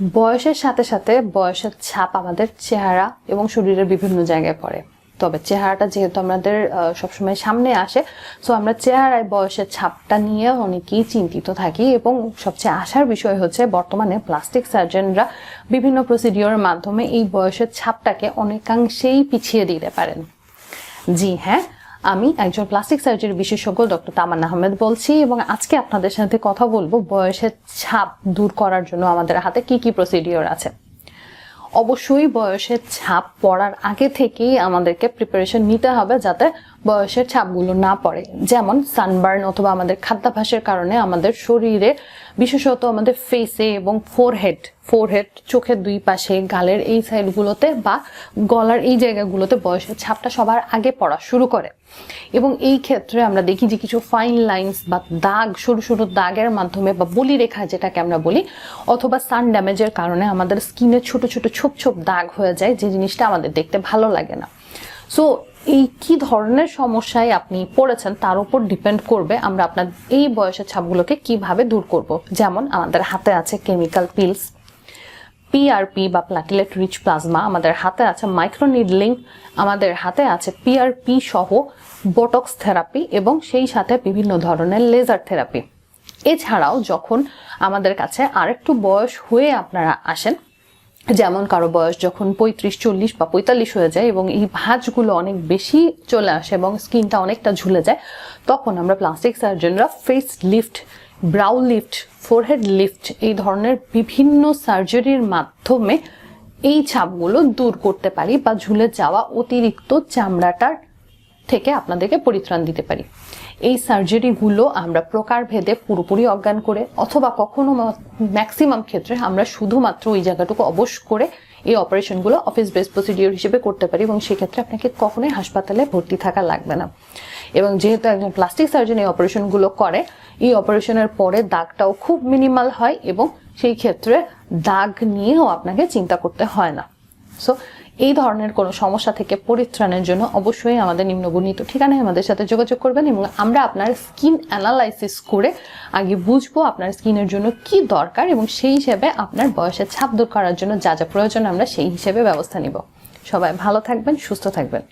বয়সের সাথে সাথে বয়সের ছাপ আমাদের চেহারা এবং শরীরের বিভিন্ন জায়গায় পড়ে। তবে চেহারাটা যেহেতু আমাদের সবসময় সামনে আসে সো আমরা চেহারায় বয়সের ছাপটা নিয়ে অনেকেই চিন্তিত থাকি এবং সবচেয়ে আশার বিষয় হচ্ছে বর্তমানে প্লাস্টিক সার্জনরা বিভিন্ন প্রসিডিওর মাধ্যমে এই বয়সের ছাপটাকে অনেকাংশেই পিছিয়ে দিতে পারেন। জি হ্যাঁ? আমি একজন প্লাস্টিক সার্জারি বিশেষজ্ঞ ডক্টর তামান আহমেদ বলছি এবং আজকে আপনাদের সাথে কথা বলব বয়সের ছাপ দূর করার জন্য আমাদের হাতে কি কি প্রসিডিওর আছে। অবশ্যই বয়সের ছাপ পড়ার আগে থেকেই আমাদেরকে প্রিপারেশন নিতে হবে যাতে বয়সের ছাপগুলো না পড়ে। যেমন সানবার্ন অথবা আমাদের খাদ্যাভ্যাসের কারণে আমাদের শরীরে বিশেষত আমাদের ফেসে এবং ফোরহেড ফোরহেড চোখের দুই পাশে, গালের এই সাইডগুলোতে বা গলার এই জায়গাগুলোতে বয়সের ছাপটা সবার আগে পড়া শুরু করে। এবং এই ক্ষেত্রে আমরা দেখি যে কিছু ফাইন লাইন্স বা দাগ, সরু সরু দাগের মাধ্যমে বা বলি রেখা যেটাকে আমরা বলি, অথবা সান ড্যামেজের কারণে আমাদের স্কিনে ছোট ছোট ছোপ ছোপ দাগ হয়ে যায়, যে জিনিসটা আমাদের দেখতে ভালো লাগে না। সো এই কি ধরনের সমস্যায় আপনি পড়েছেন তার উপর ডিপেন্ড করবে আমরা আপনার এই বয়সের ছাপগুলোকে কীভাবে দূর করব। যেমন আমাদের হাতে আছে কেমিক্যাল পিলস পিআরপি বা প্ল্যাটিলেট রিচ প্লাজমা আমাদের হাতে আছে মাইক্রোনিডলিং আমাদের হাতে আছে পিআরপি সহ বটক্স থেরাপি এবং সেই সাথে বিভিন্ন ধরনের লেজার থেরাপি এছাড়াও যখন আমাদের কাছে আরেকটু বয়স হয়ে আপনারা আসেন, যেমন কারও বয়স যখন পঁয়ত্রিশ, চল্লিশ বা পঁয়তাল্লিশ হয়ে যায় এবং এই ভাঁজগুলো অনেক বেশি চলে আসে এবং স্কিনটা অনেকটা ঝুলে যায়, তখন আমরা plastic সার্জনরা face lift brow lift forehead lift এই ধরনের বিভিন্ন সার্জারির মাধ্যমে এই ছাপগুলো দূর করতে পারি বা ঝুলে যাওয়া অতিরিক্ত চামড়াটার থেকে আপনাদেরকে পরিত্রাণ দিতে পারি। এই সার্জারিগুলো আমরা প্রকারভেদে পুরোপুরি অজ্ঞান করে অথবা কখনো ম্যাক্সিমাম ক্ষেত্রে আমরা শুধুমাত্র ওই জায়গাটুকু অবশ করে এই অপারেশনগুলো অফিস বেস প্রসিডিওর হিসেবে করতে পারি এবং সেক্ষেত্রে আপনাকে কখনোই হাসপাতালে ভর্তি থাকা লাগবে না। এবং যেহেতু একজন প্লাস্টিক সার্জন এই অপারেশনগুলো করে এই অপারেশনের পরে দাগটাও খুব মিনিমাল হয় এবং সেই ক্ষেত্রে দাগ নিয়েও আপনাকে চিন্তা করতে হয় না। সো এই ধরনের কোনো সমস্যা থেকে পরিত্রাণের জন্য অবশ্যই আমাদের নিম্নবর্ণিত ঠিকানায় আমাদের সাথে যোগাযোগ করবেন এবং আমরা আপনার স্কিন অ্যানালাইসিস করে আগে বুঝব আপনার স্কিনের জন্য কি দরকার এবং সেই হিসেবে আপনার বয়সের ছাপ দূর করার জন্য যা যা প্রয়োজন আমরা সেই হিসেবে ব্যবস্থা নিব। সবাই ভালো থাকবেন, সুস্থ থাকবেন।